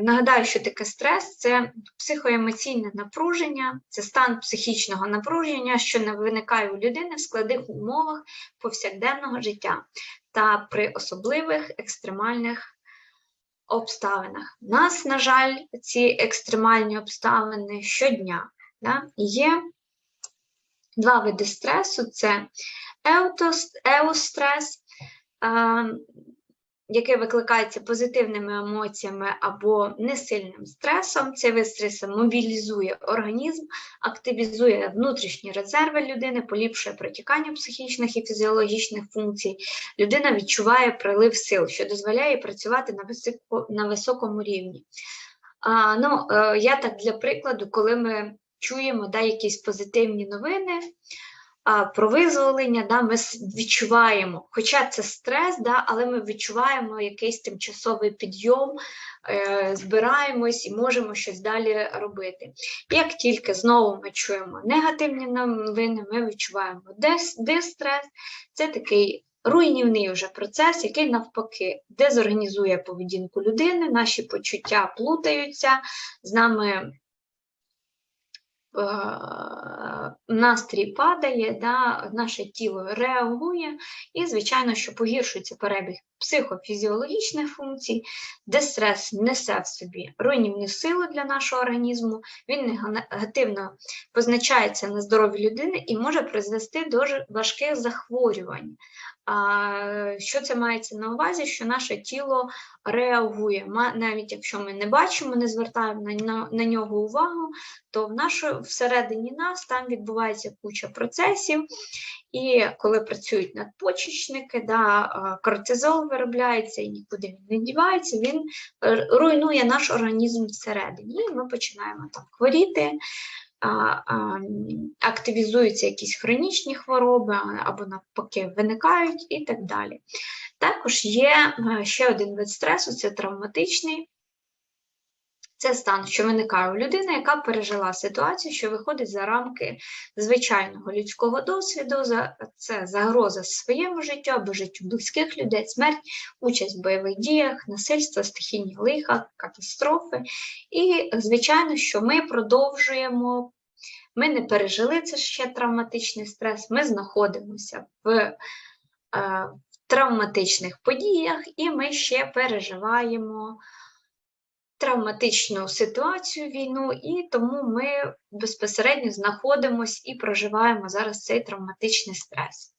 нагадаю, що таке стрес це психоемоційне напруження, це стан психічного напруження, що не виникає у людини в складних умовах повсякденного життя та при особливих екстремальних обставинах. У нас, на жаль, ці екстремальні обставини щодня. Да? Є два види стресу: це еустрес, е, який викликається позитивними емоціями або несильним стресом. Цей вид стресу мобілізує організм, активізує внутрішні резерви людини, поліпшує протікання психічних і фізіологічних функцій. Людина відчуває прилив сил, що дозволяє працювати на, високо, на високому рівні. А, ну, е, я так для прикладу, коли ми чуємо да, якісь позитивні новини, про визволення, да, ми відчуваємо, хоча це стрес, да, але ми відчуваємо якийсь тимчасовий підйом, е, збираємось і можемо щось далі робити. Як тільки знову ми чуємо негативні новини, ми відчуваємо дистрес, це такий руйнівний вже процес, який навпаки дезорганізує поведінку людини, наші почуття плутаються, з нами настрій падає, да, наше тіло реагує, і, звичайно, що погіршується перебіг психофізіологічних функцій, де стрес несе в собі руйнівні сили для нашого організму, він негативно позначається на здоров'ї людини і може призвести до важких захворювань. Що це мається на увазі? Що наше тіло реагує, навіть якщо ми не бачимо, не звертаємо на, на, на нього увагу, то в нашо, всередині нас там відбувається куча процесів, і коли працюють надпочечники, да, кортизол виробляється і нікуди він не дівається, він е, руйнує наш організм всередині, і ми починаємо там хворіти. Активізуються якісь хронічні хвороби або навпаки виникають і так далі. Також є е, ще один вид стресу це травматичний. Це стан, що виникає у людини, яка пережила ситуацію, що виходить за рамки звичайного людського досвіду. Це загроза своєму життю або життю близьких людей, смерть, участь в бойових діях, насильство, стихійні лиха, катастрофи. І, звичайно, що ми продовжуємо. Ми не пережили це ще травматичний стрес, ми знаходимося в е, травматичних подіях, і ми ще переживаємо травматичну ситуацію, війну, і тому ми безпосередньо знаходимося і проживаємо зараз цей травматичний стрес.